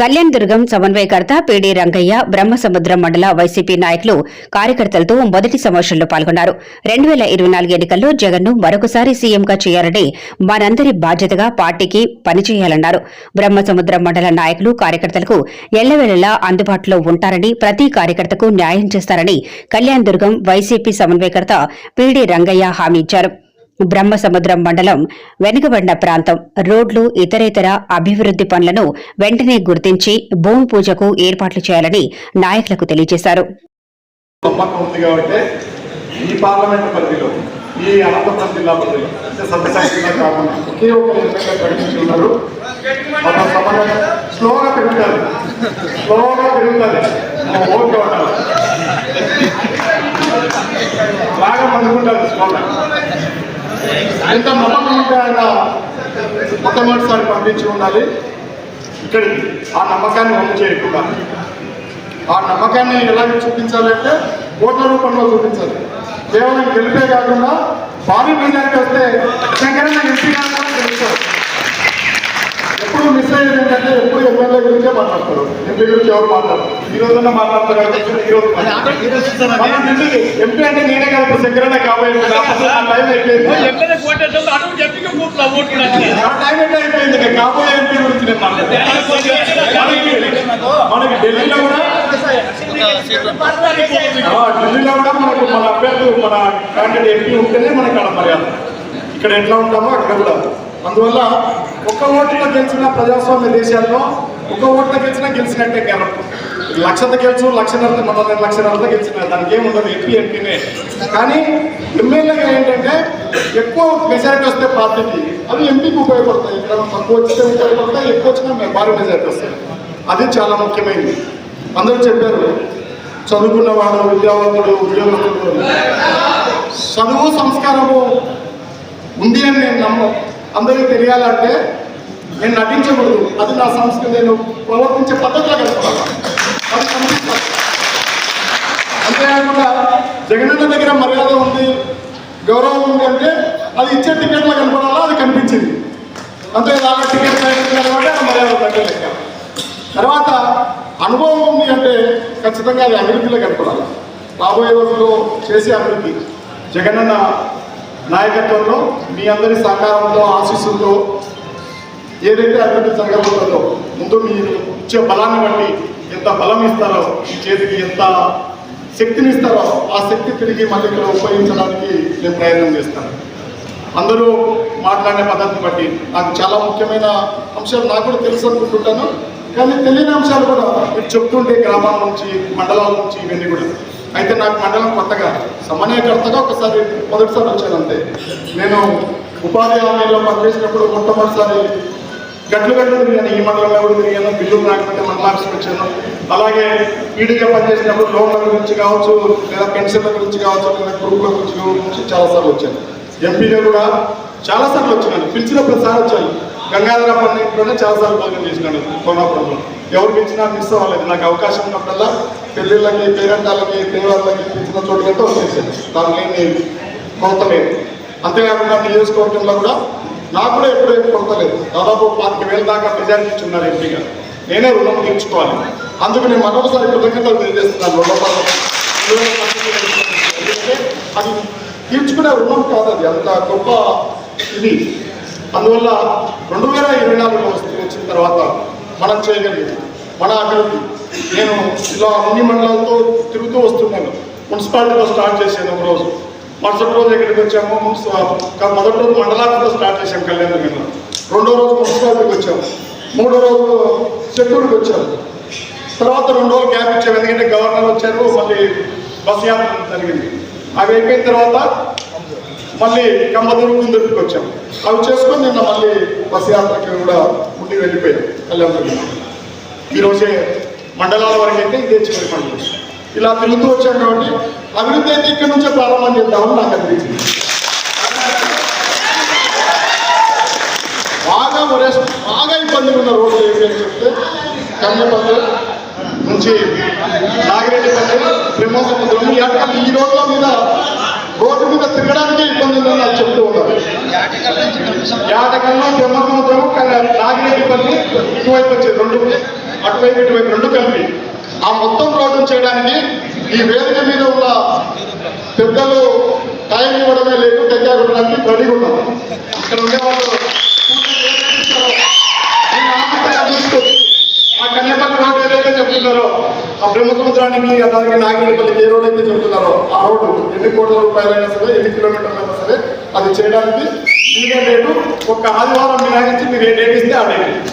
కళ్యాణ్ దుర్గం సమన్వయకర్త పిడి రంగయ్య బ్రహ్మసముద్రం మండల వైసీపీ నాయకులు కార్యకర్తలతో మొదటి సమావేశంలో పాల్గొన్నారు. రెండు వేల ఇరవై నాలుగు ఎన్నికల్లో జగన్ను మరొకసారి సీఎంగా చేయాలని మనందరి బాధ్యతగా పార్టీకి పనిచేయాలన్నారు. బ్రహ్మసముద్రం మండల నాయకులు కార్యకర్తలకు ఎల్లవేళలా అందుబాటులో ఉంటారని ప్రతి కార్యకర్తకు న్యాయం చేస్తారని కళ్యాణ్ దుర్గం వైసీపీ సమన్వయకర్త పిడి రంగయ్య హామీ ఇచ్చారు. బ్రహ్మసముద్రం మండలం వెనుకబడిన ప్రాంతం. రోడ్లు ఇతరేతర అభివృద్ధి పనులను వెంటనే గుర్తించి భూమి పూజకు ఏర్పాట్లు చేయాలని నాయకులకు తెలియజేశారు. ఈ పార్లమెంట్ పరిధిలో ఈ అనంతపురం జిల్లా పరిధిలో కాకుండా ఒకే ఒక ఉన్నారు స్లోగా పెరుగుతుంది స్లోగా పెరుగుతుంది ఉండాలి బాగా పండుకుంటారు స్లోగా. ఎంత నమ్మకం ఉంటే ఆయన మొట్టమొదటిసారి పంపించి ఉండాలి. ఇక్కడికి ఆ నమ్మకాన్ని వమ్ము చేయకుండా. ఆ నమ్మకాన్ని ఎలా చూపించాలంటే ఓట్ల రూపంలో చూపించాలి. కేవలం గెలిపే కాకుండా భారీ మెజారిటీ వస్తే శంకరన్న ఎంపీ గారు గెలుస్తారు ఎప్పుడు మిస్ అయ్యేది ఏంటంటే ఎప్పుడు ఎమ్మెల్యే గురించే మాట్లాడతారు ఎంపీ గురించి ఎవరు మాట్లాడతారు ఈ రోజున మాట్లాడతారు కాబట్టి ఈ రోజు? ఎంపీ అంటే నేనే కాదు టైం అయిపోయింది కాబోయే ఎంపీ గురించి మాట్లాడతాను మనకి- ఢిల్లీలో కూడా ఢిల్లీలో కూడా మనకు మన అభ్యర్థి మన క్యాండిడేట్ ఎంపీ ఉంటేనే మనకి ఆడ మర్యాద ఇక్కడ ఎట్లా ఉంటామో అక్కడ కూడా అందువల్ల ఒక్క ఓట్లో గెలిచిన ప్రజాస్వామ్య దేశాల్లో ఒక ఓట్ల గెలిచినా గెలిచినట్టే కేవలం. లక్షత గెలుచు లక్షన్నర నలభై రెండు లక్షన్నరతో గెలిచిన దానికి ఏముండదు ఉండదు ఎంపీ ఎంపీనే. కానీ ఎమ్మెల్యేగా ఏంటంటే ఎక్కువ మెజారిటీ వస్తే పార్టీకి అవి ఎంపీకి ఉపయోగపడతాయి. ఇక్కడ తక్కువ వచ్చితే ఉపయోగపడతాయి ఎక్కువ వచ్చినా మేము భారీ మెజారిటీ వస్తాయి. అది చాలా ముఖ్యమైనది. అందరూ చెప్పారు చదువుకున్నవాడు విద్యావంతుడు ఉద్యోగస్తుడు. చదువు సంస్కారము ఉంది అని నేను నమ్మ అందరికీ తెలియాలంటే నేను నటించకూడదు. అది నా సంస్కృతి. నేను ప్రవర్తించే పద్ధతిలో కలుపుకోవాలి అది అంతేకాకుండా జగనన్న దగ్గర మర్యాద ఉంది గౌరవం ఉంది అంటే అది ఇచ్చే టికెట్లో కనపడాలా? అది కనిపించింది. అంతే దాకా టికెట్ కనబడి ఆ మర్యాద దగ్గర తర్వాత అనుభవం ఉంది అంటే ఖచ్చితంగా అది అభివృద్ధిలో కనపడాలి. రాబోయే రోజుల్లో చేసే అభివృద్ధి. జగనన్న నాయకత్వంలో మీ అందరి సహకారంతో ఆశీస్సులతో ఏదైతే అభివృద్ధి జరగబోతుందో ముందు మీరు ఇచ్చే బలాన్ని బట్టి ఎంత బలం ఇస్తారో ఈ చేతికి ఎంత శక్తిని ఇస్తారో ఆ శక్తి తిరిగి మళ్ళీ ఇక్కడ ఉపయోగించడానికి నేను ప్రయత్నం చేస్తాను. అందరూ మాట్లాడే పద్ధతిని బట్టి నాకు చాలా ముఖ్యమైన అంశాలు నాకు కూడా తెలుసు అనుకుంటుంటాను కానీ తెలియని అంశాలు కూడా మీరు చెప్తుంటే గ్రామాల నుంచి మండలాల నుంచి ఇవన్నీ కూడా. అయితే నాకు మండలం కొత్తగా సమన్వయకర్తగా ఒకసారి మొదటిసారి వచ్చాను అంతే నేను ఉపాధి హామీలో పనిచేసినప్పుడు మొట్టమొదటిసారి గట్లు గట్లు తిరిగాను. ఈ మండలంలో కూడా తిరిగాను. బిల్లులు రాకపోతే మండలాఫీస్కి వచ్చాను. అలాగే ఈడీగా పనిచేసినప్పుడు లోన్ల గురించి కావచ్చు లేదా పెన్షన్ల గురించి కావచ్చు లేదా గ్రూప్ల గురించి గురించి చాలాసార్లు వచ్చాను. ఎంపీగా కూడా చాలాసార్లు వచ్చినాను. పిలిచిన ప్రతిసారి వచ్చాను గంగాధర పండుగలోనే చాలాసార్లు భోజనం చేసినాను కోనాపురంలో ఎవరు పిలిచినా మిస్ అవ్వలేదు. నాకు అవకాశం ఉన్నప్పుడల్లా పెళ్ళిళ్ళకి పేరెంటాలకి దేవాలకి పిలిచిన చోటుకంటే వచ్చేసాను. దాని నేను కొరత లేదు. అంతేకాకుండా నియోజకవర్గంలో కూడా నాకు కూడా ఎప్పుడు ఏం కొరత లేదు. దాదాపు పాతిక వేల దాకా మెజారిటీ ఇచ్చున్నారు ఎంపీగా నేనే రుణం తీర్చుకోవాలి. అందుకు నేను మరొకసారి కృతజ్ఞతలు తెలియజేస్తున్నాను. రుణం అది తీర్చుకునే రుణం కాదు అది. అంత గొప్ప ఇది. అందువల్ల రెండు వేల ఇరవై నాలుగులో వచ్చిన తర్వాత మనం చేయగలిగింది మన అభివృద్ధి. నేను ఇలా అన్ని మండలాలతో తిరుగుతూ వస్తున్నాను. మున్సిపాలిటీలో స్టార్ట్ చేశాను ఒక రోజు మరుసటి రోజు ఎక్కడికి వచ్చాము మున్సిపల్ మొదటి రోజు మండలాలతో స్టార్ట్ చేసాం కళ్యాణ దగ్గర రెండో రోజు మున్సిపాలిటీకి వచ్చాము మూడో రోజు చెట్టూరుకి వచ్చాము తర్వాత రెండు రోజులు గ్యాప్ ఇచ్చాము ఎందుకంటే గవర్నర్ వచ్చారు మళ్ళీ బస్ యాత్ర జరిగింది. అవి అయిపోయిన తర్వాత మళ్ళీ కమ్మదూరు కుందరికి వచ్చాం. అవి చేసుకొని నిన్న మళ్ళీ బస్ యాత్రకి కూడా ఉండి వెళ్ళిపోయాం కళ్యాణదుర్గం ఈరోజే మండలాల వరకు అయితే ఇదే చివరి మండలం ఇలా తిరుగుతూ వచ్చాం కాబట్టి అభివృద్ధి అయితే ఇక్కడ నుంచే ప్రారంభం చేద్దామని నాకు అనిపించింది. బాగా వరేస్ బాగా ఇబ్బందిగా ఉన్న రోడ్లు ఏమి అని చెప్తే కన్నపల్లి నుంచి నాగిరెడ్డిపల్లి బ్రహ్మసముద్రం ఎక్కడ ఈ రోడ్ల మీద రోడ్డు మీద తిరగడానికే ఇబ్బంది ఉందని నాకు చెప్తూ ఉన్నారు. యాటకన్నా బ్రహ్మసముద్రం నాగిరెడ్డిపల్లి ఇటువైపు వచ్చేది రెండు అటువైపు ఇటువైపు రెండు కలిపి ఆ మొత్తం రోడ్డు చేయడానికి ఈ వేదిక మీద ఉన్న పెద్దలు టైం ఇవ్వడమే లేదు దగ్గర ఉండడానికి రెడీ ఉన్నాం. అక్కడ ఉండేవాళ్ళు ఆ కన్యాపల్లి రోడ్డు ఏదైతే చెప్తున్నారో ఆ బ్రహ్మసముద్రానికి అలాగే నాగినపల్లికి ఏ రోడ్ అయితే చెప్తున్నారో ఆ రోడ్డు ఎన్ని కోట్ల రూపాయలైనా సరే ఎన్ని కిలోమీటర్లైనా సరే అది చేయడానికి మీరే రేటు ఒక ఆదివారం మినహాయించి మీరు ఏ డేట్ ఇస్తే ఆ డేట్.